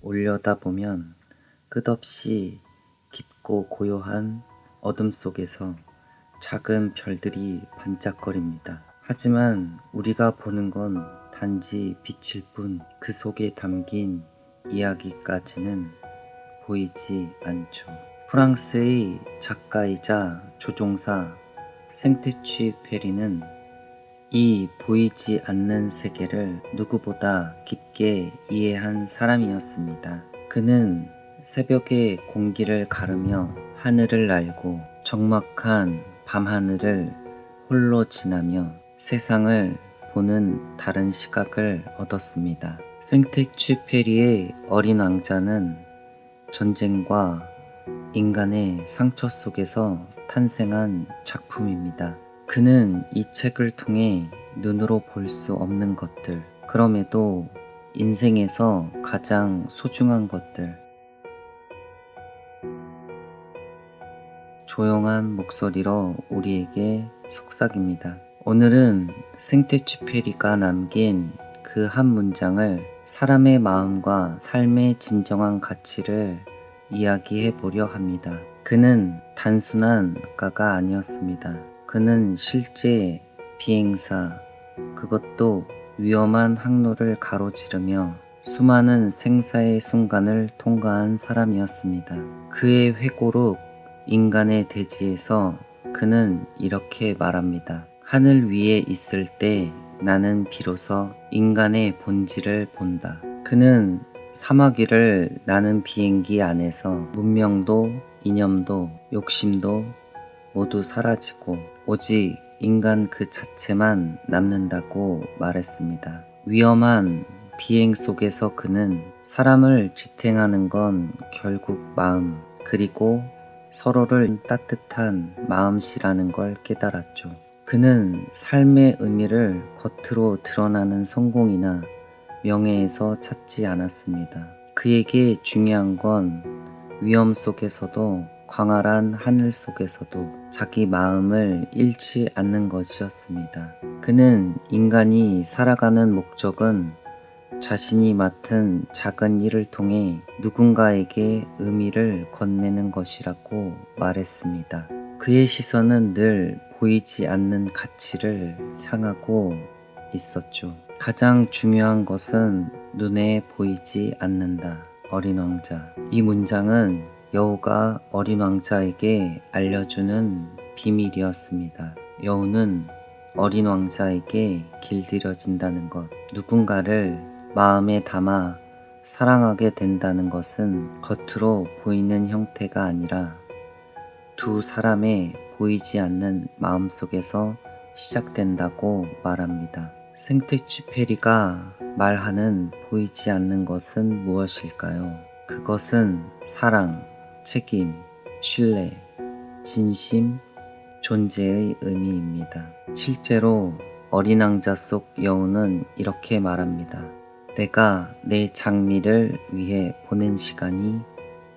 올려다 보면 끝없이 깊고 고요한 어둠 속에서 작은 별들이 반짝거립니다. 하지만 우리가 보는 건 단지 빛일 뿐 그 속에 담긴 이야기까지는 보이지 않죠. 프랑스의 작가이자 조종사 생테취 페리는 이 보이지 않는 세계를 누구보다 깊게 이해한 사람이었습니다. 그는 새벽의 공기를 가르며 하늘을 날고 적막한 밤하늘을 홀로 지나며 세상을 보는 다른 시각을 얻었습니다. 생텍쥐페리의 어린 왕자는 전쟁과 인간의 상처 속에서 탄생한 작품입니다. 그는 이 책을 통해 눈으로 볼 수 없는 것들, 그럼에도 인생에서 가장 소중한 것들, 조용한 목소리로 우리에게 속삭입니다. 오늘은 생테취페리가 남긴 그 한 문장을 사람의 마음과 삶의 진정한 가치를 이야기해 보려 합니다. 그는 단순한 작가가 아니었습니다. 그는 실제 비행사, 그것도 위험한 항로를 가로지르며 수많은 생사의 순간을 통과한 사람이었습니다. 그의 회고록 인간의 대지에서 그는 이렇게 말합니다. 하늘 위에 있을 때 나는 비로소 인간의 본질을 본다. 그는 사마귀를 나는 비행기 안에서 문명도 이념도 욕심도 모두 사라지고 오직 인간 그 자체만 남는다고 말했습니다. 위험한 비행 속에서 그는 사람을 지탱하는 건 결국 마음 그리고 서로를 따뜻한 마음씨라는 걸 깨달았죠. 그는 삶의 의미를 겉으로 드러나는 성공이나 명예에서 찾지 않았습니다. 그에게 중요한 건 위험 속에서도 광활한 하늘 속에서도 자기 마음을 잃지 않는 것이었습니다. 그는 인간이 살아가는 목적은 자신이 맡은 작은 일을 통해 누군가에게 의미를 건네는 것이라고 말했습니다. 그의 시선은 늘 보이지 않는 가치를 향하고 있었죠. 가장 중요한 것은 눈에 보이지 않는다. 어린 왕자. 이 문장은 여우가 어린 왕자에게 알려주는 비밀이었습니다. 여우는 어린 왕자에게 길들여진다는 것, 누군가를 마음에 담아 사랑하게 된다는 것은 겉으로 보이는 형태가 아니라 두 사람의 보이지 않는 마음 속에서 시작된다고 말합니다. 생테쥐페리가 말하는 보이지 않는 것은 무엇일까요? 그것은 사랑, 책임, 신뢰, 진심, 존재의 의미입니다. 실제로 어린 왕자 속 여우는 이렇게 말합니다. 내가 내 장미를 위해 보낸 시간이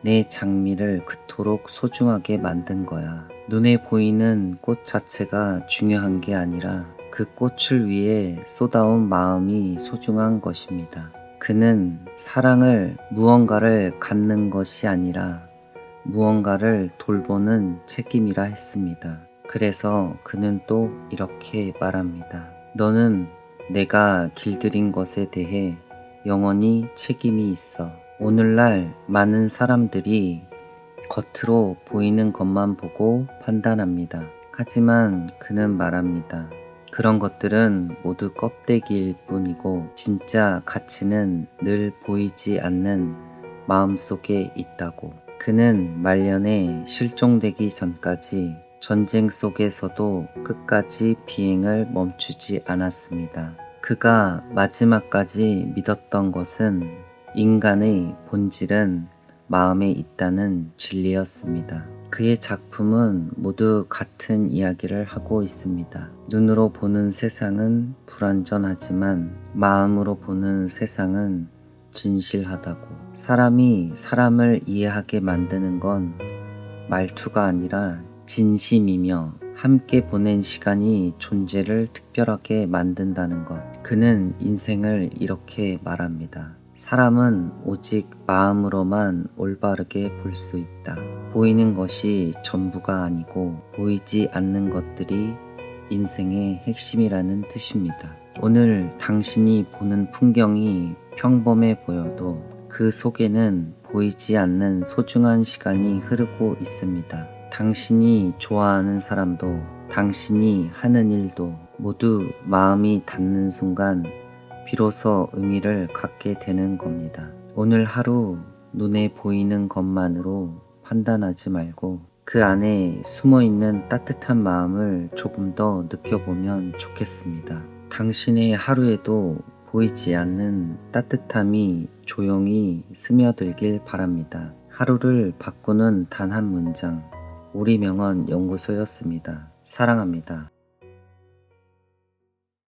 내 장미를 그토록 소중하게 만든 거야. 눈에 보이는 꽃 자체가 중요한 게 아니라 그 꽃을 위해 쏟아온 마음이 소중한 것입니다. 그는 사랑을 무언가를 갖는 것이 아니라 무언가를 돌보는 책임이라 했습니다. 그래서 그는 또 이렇게 말합니다. 너는 내가 길들인 것에 대해 영원히 책임이 있어. 오늘날 많은 사람들이 겉으로 보이는 것만 보고 판단합니다. 하지만 그는 말합니다. 그런 것들은 모두 껍데기일 뿐이고 진짜 가치는 늘 보이지 않는 마음 속에 있다고. 그는 말년에 실종되기 전까지 전쟁 속에서도 끝까지 비행을 멈추지 않았습니다. 그가 마지막까지 믿었던 것은 인간의 본질은 마음에 있다는 진리였습니다. 그의 작품은 모두 같은 이야기를 하고 있습니다. 눈으로 보는 세상은 불완전하지만 마음으로 보는 세상은 진실하다고. 사람이 사람을 이해하게 만드는 건 말투가 아니라 진심이며 함께 보낸 시간이 존재를 특별하게 만든다는 것. 그는 인생을 이렇게 말합니다. 사람은 오직 마음으로만 올바르게 볼 수 있다. 보이는 것이 전부가 아니고 보이지 않는 것들이 인생의 핵심이라는 뜻입니다. 오늘 당신이 보는 풍경이 평범해 보여도 그 속에는 보이지 않는 소중한 시간이 흐르고 있습니다. 당신이 좋아하는 사람도 당신이 하는 일도 모두 마음이 닿는 순간 비로소 의미를 갖게 되는 겁니다. 오늘 하루 눈에 보이는 것만으로 판단하지 말고 그 안에 숨어 있는 따뜻한 마음을 조금 더 느껴보면 좋겠습니다. 당신의 하루에도 보이지 않는 따뜻함이 조용히 스며들길 바랍니다. 하루를 바꾸는 단 한 문장. 우리 명언 연구소였습니다. 사랑합니다.